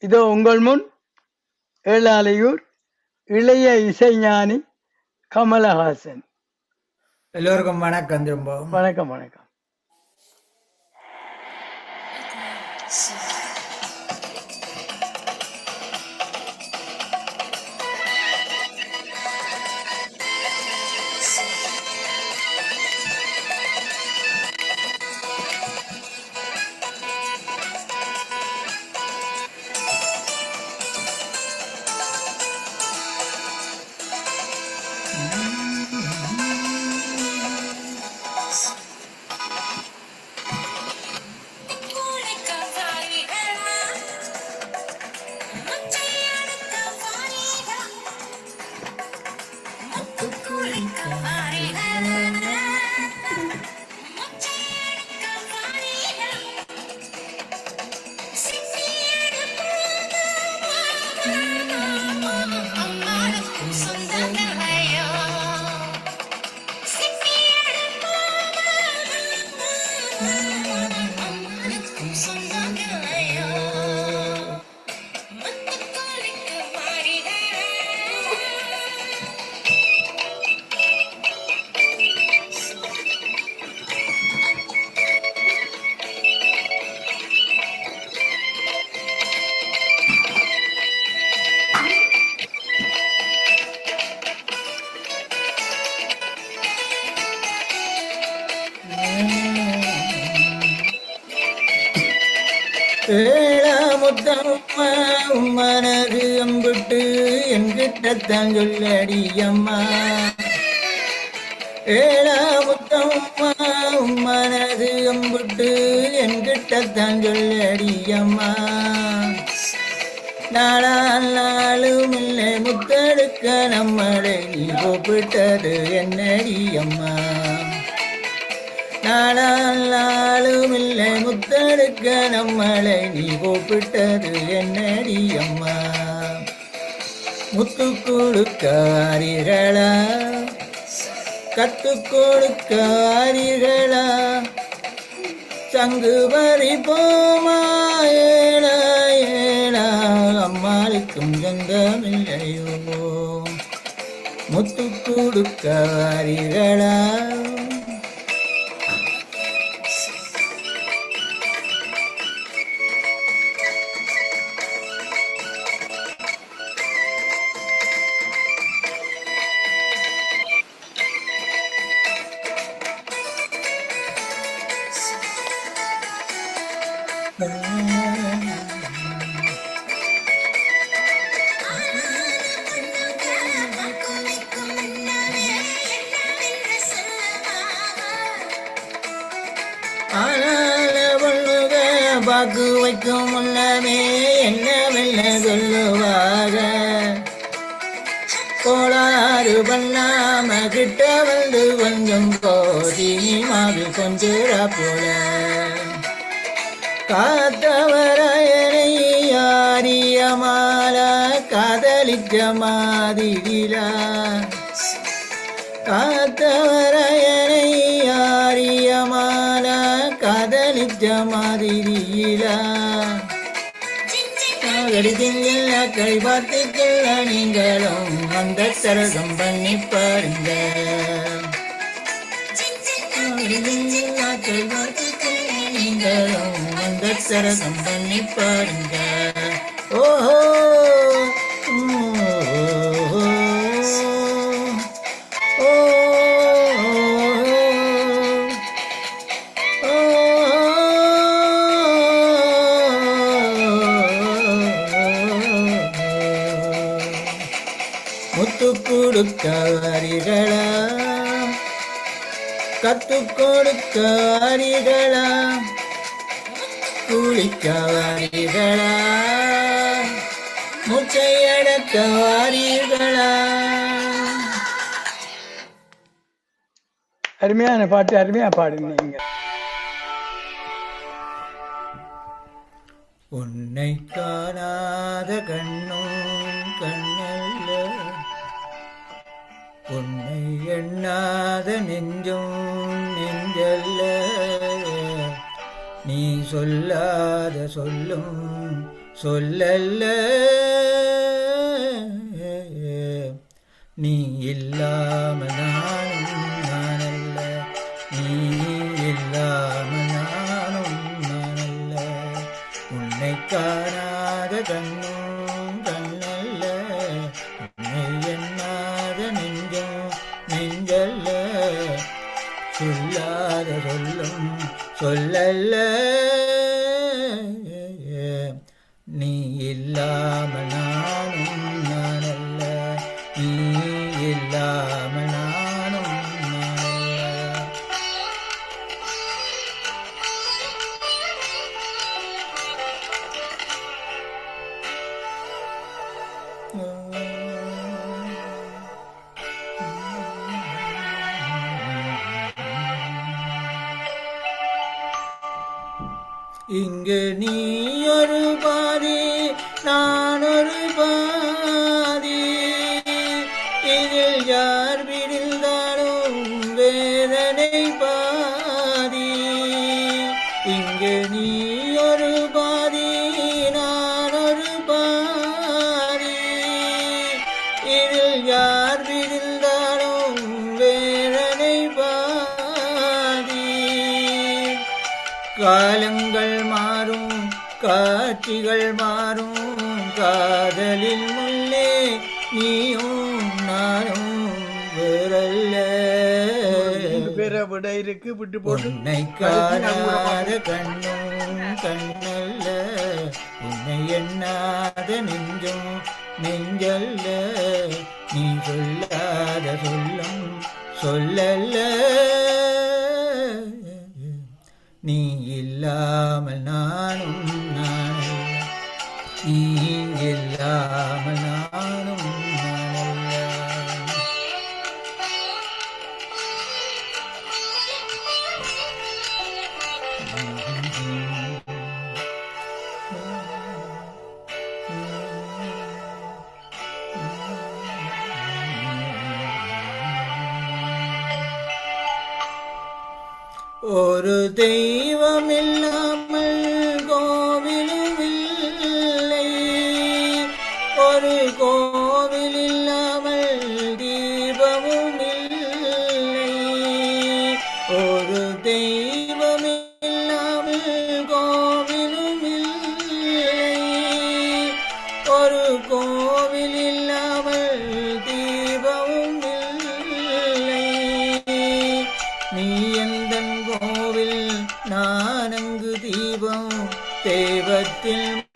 இதோ உங்கள் முன் ஏழாலையூர் இளைய இசைஞானி கமலஹாசன். எல்லோருக்கும் வணக்கம் திரும்ப வணக்கம் வணக்கம். என்கிட்டத்தான் சொல்லடி அம்மா ஏழாமுத்தம்மா உன் மனது அம்பிட்டு என்கிட்டத்தான் சொல்லடி அம்மா நாளால் நாளும் இல்லை முத்தெடுக்க நம்மளை நீ கூப்பிட்டது என்னடி அம்மா நாளால் நாளும் இல்லை முத்தெடுக்க நம்மளை நீ கூப்பிட்டது என்னடி அம்மா முத்து கொடுக்காரிகளா கத்து கொடுக்காரிகளா சங்கு பறி போமா ஏழா ஏழா அம்மாளுக்கும் சொந்தமில்லையோ? முத்து கொடுக்காரிகளா வைக்கும் முன்னமே என்ன வெல்ல சொல்லுவாக? கோளாறு பண்ணாம கிட்ட வந்து கொஞ்சம் கோதி மாறு கொஞ்சிற போல. காத்தவரையனை யாரிய யாரியமால காதலிக்க மாதிரிலா. காத்தவர காதலிச்ச மாதிரியிலா கடிதங்கள கை பார்த்துக்கல நீங்களும் அந்த சரகம் பண்ணி பாருங்க. கை நீங்களும் அந்த சரகம் பண்ணி பாருங்க. ஓஹோ! கொடுக்க வாரிகளா கத்து கொடுக்க வாரிகளா குளிக்க வாரிகளா மூச்சை அடக்க வாரிகளா அருமையான பாட்டு அருமையா பாடுனீங்க உன்னை காணாத கண்ணும் நெஞ்சும் நெஞ்சல்ல. நீ சொல்லாத சொல்லும் சொல்லல்ல. நீ இல்லாம நானும் நானல்ல. நீ இல்லாம நானும் நானல்ல. உன்னை காணாத கண் இங்கு நீ ஒரு பாதி நான் ஒரு பாதி. இதில் யார் விழுந்தாலும் நீயும் நானும் வேறல்ல பேரை விட இருக்கு விட்டு போட்டு உன்னை காணாத கண்ணும் கண்ணல்ல உன்னை எண்ணாத நெஞ்சும் நெஞ்சல்ல நீ சொல்லாத சொல்லும் சொல்லல்ல நீ இல்லாமல் நானும் நானல்ல நீ இல்லாமல் ஒரு கோவில் இல்லாமல் தீபமும் இல்லை. ஒரு தெய்வம் இல்லாமல் கோவிலும் இல்லை. ஒரு கோவில் இல்லாமல் தீபமும் இல்லை. நீ எந்த கோவில்? நான் அங்கு தீபம் தெய்வத்தில்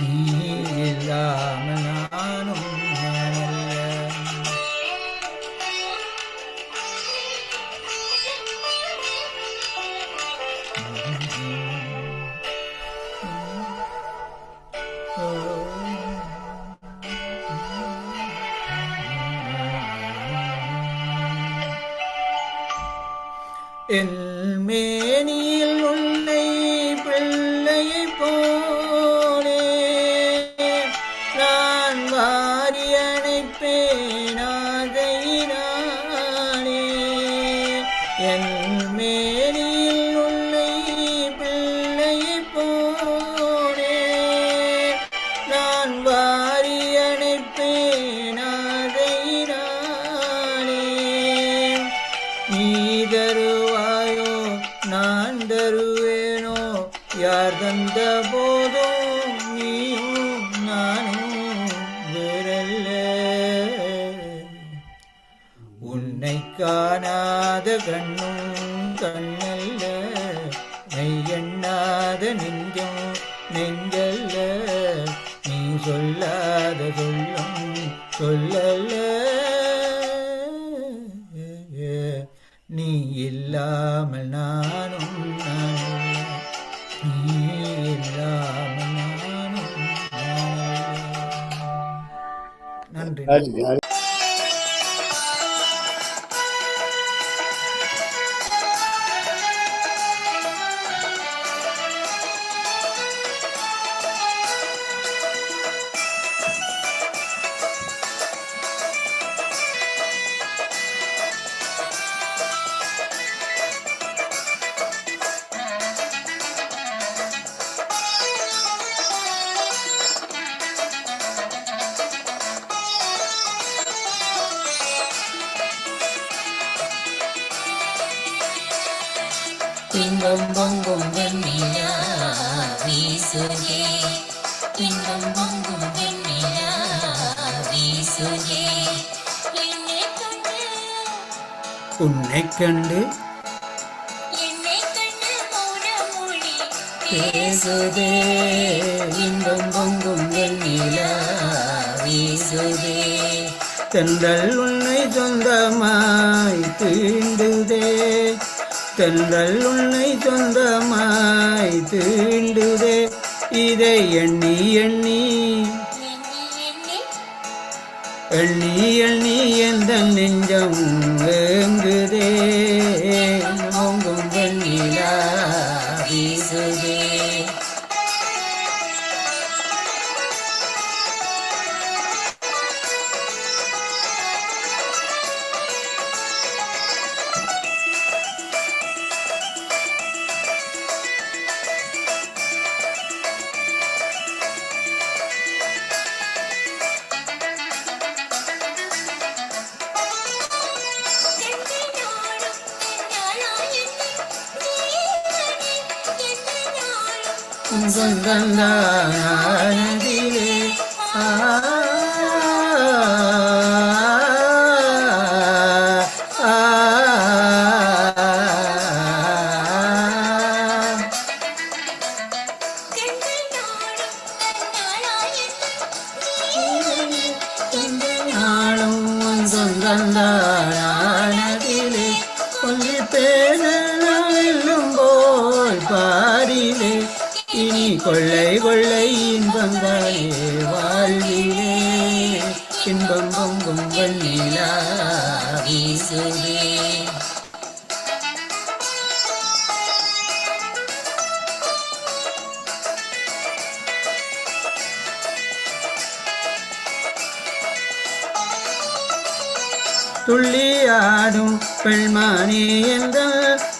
நீ நான் தருவேனோ யார் தந்த போதும் நீயும் நானும் வேறல்ல உன்னை காணாத கண்ணும் கண்ணல்ல. மெய் எண்ணாத நெஞ்சும் நெஞ்சல்ல. நீ சொல்லாத சொல்லும் சொல்லல்ல நீ இல்லாமல் நானும் நீ இல்லாமல் நானும் நன்றி. இன்பம் பொங்கும் வெண்ணிலா வீசுகே இன்பம் பொங்கும் வெண்ணிலா வீசுகே உன்னை கண்டு என்னை கண்டு மௌனமொழி பேசுதே இன்பம் பொங்கும் வெண்ணிலா வீசுதே. தென்றல் உன்னை சொந்தமாய் தீண்டுதே. தென்றல் உன்னை சொந்தமாய் தீண்டுதே. இதை எண்ணி எண்ணி. எண்ணி எண்ணி எந்த நெஞ்சம் ஏங்குதே. நாளும் சொந்தந்தா இனி கொள்ளை கொள்ளை இன்பங்களே வாழ்விலே. இன்பம் பொங்கும் வெண்ணிலா வீசுதே துள்ளியாடும் பெண்மானே என்ற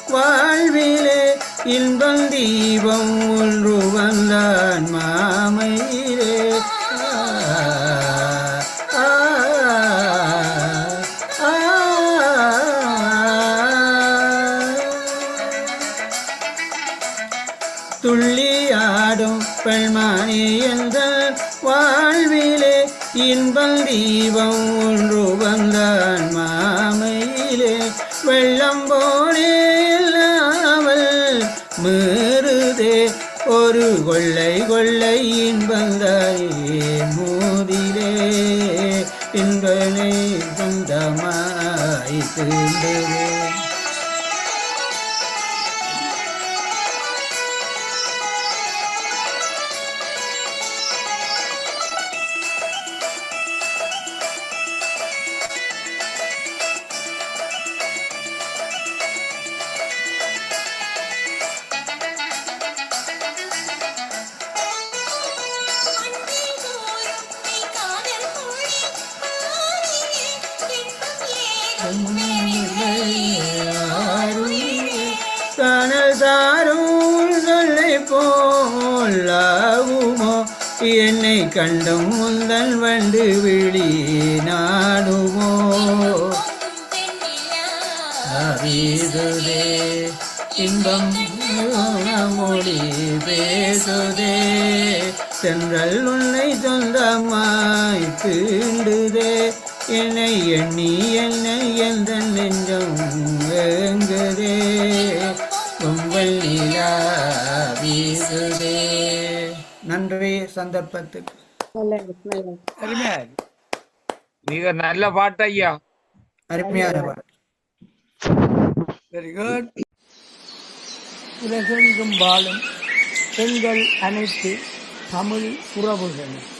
வாழ்விலே. இன்பம் தீபம் ஒன்று வந்தான் மாமையிலே துள்ளியாடும் பெண்மானே என்ற வாழ்விலே இன்பம் தீபம் ஒன்று வந்தான் சொந்தமாய் இன்பம் சொல்லை போலாகுமோ என்னை கண்டும் முந்தன் வண்டு விழி நாடுமோ வீசுதே இன்பம் மொழி பேசுதே சென்றல் உன்னை சொந்தமாய் தீண்டுதே என்னை எண்ணி என்னை எந்த நெஞ்சம் ஏங்குதே? கும்பல் நிலா வீசுதே. நன்றி சந்தர்ப்பத்துக்கு. அருமையா இருக்கு. மிக நல்ல பாட்டு ஐயா. அருமையான பாட்டு. வெரி குட் உலகெங்கும் வாழும் பெண்கள் அனைத்து தமிழ் உறவுகளும்.